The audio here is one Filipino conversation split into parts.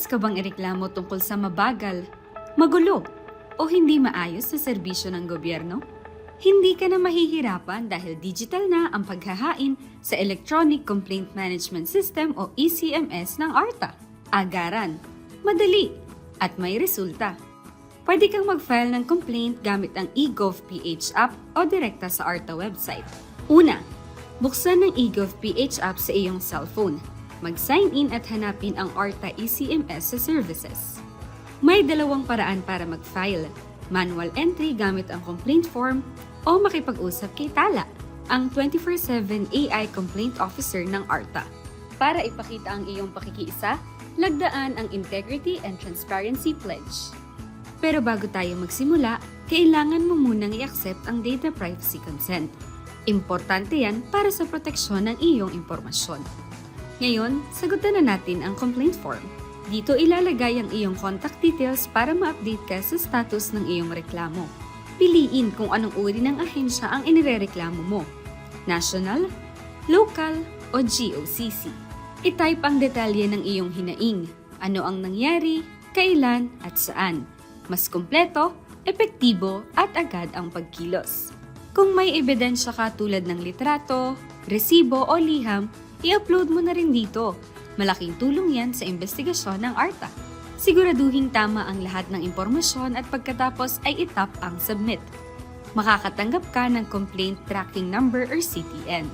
nais ka bang ireklamo tungkol sa mabagal, magulo, o hindi maayos na serbisyo ng gobyerno? Hindi ka na mahihirapan dahil digital na ang paghahain sa Electronic Complaint Management System o ECMS ng ARTA. Agaran, madali, at may resulta. Pwede kang mag-file ng complaint gamit ang eGovPH app o direkta sa ARTA website. Una, buksan ng eGovPH app sa iyong cellphone. Mag-sign in at hanapin ang ARTA ECMS sa services. May dalawang paraan para mag-file. Manual entry gamit ang complaint form o makipag-usap kay Tala, ang 24-7 AI Complaint Officer ng ARTA. Para ipakita ang iyong pakikiisa, lagdaan ang Integrity and Transparency Pledge. Pero bago tayo magsimula, kailangan mo munang i-accept ang data privacy consent. Importante yan para sa proteksyon ng iyong impormasyon. Ngayon, sagutan na natin ang complaint form. Dito ilalagay ang iyong contact details para ma-update ka sa status ng iyong reklamo. Piliin kung anong uri ng ahensya ang inirereklamo mo. National, local, o GOCC. I-type ang detalye ng iyong hinaing. Ano ang nangyari, kailan, at saan. Mas kumpleto, epektibo, at agad ang pagkilos. Kung may ebidensya ka tulad ng litrato, resibo o liham, i-upload mo na rin dito. Malaking tulong yan sa investigasyon ng ARTA. Siguraduhing tama ang lahat ng impormasyon at pagkatapos ay itap ang submit. Makakatanggap ka ng Complaint Tracking Number or CTN.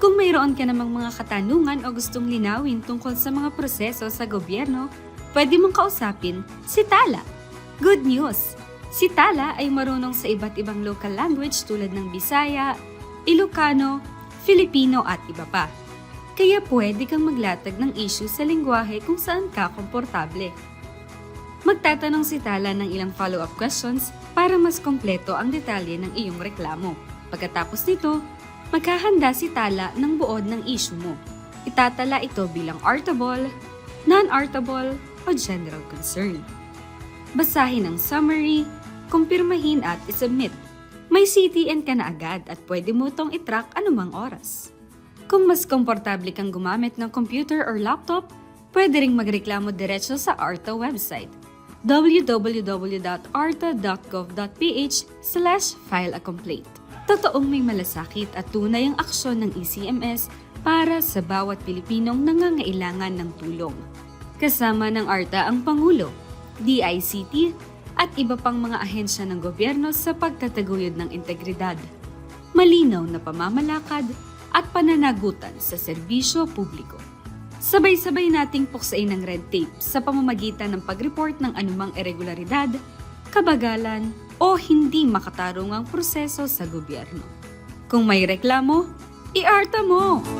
Kung mayroon ka namang mga katanungan o gustong linawin tungkol sa mga proseso sa gobyerno, pwede mong kausapin si Tala. Good news! Si Tala ay marunong sa iba't ibang local language tulad ng Bisaya, Ilocano, Filipino at iba pa. Kaya pwede kang maglatag ng issue sa lingwahe kung saan ka komportable. Magtatanong si Tala ng ilang follow-up questions para mas kompleto ang detalye ng iyong reklamo. Pagkatapos nito, maghahanda si Tala ng buod ng issue mo. Itatala ito bilang artable, non-artable, o general concern. Basahin ang summary, kumpirmahin at isubmit. May CTN ka na agad at pwede mo itong itrack anumang oras. Kung mas komportable kang gumamit ng computer or laptop, pwede ring magreklamo diretso sa ARTA website www.arta.gov.ph slash file a complaint. Totoong may malasakit at tunay ang aksyon ng ECMS para sa bawat Pilipinong nangangailangan ng tulong. Kasama ng ARTA ang Pangulo, DICT, at iba pang mga ahensya ng gobyerno sa pagtataguyod ng integridad. Malinaw na pamamalakad at pananagutan sa serbisyo publiko. Sabay-sabay nating puksain ng red tape sa pamamagitan ng pag-report ng anumang irregularidad, kabagalan, o hindi makatarungang proseso sa gobyerno. Kung may reklamo, iarta mo!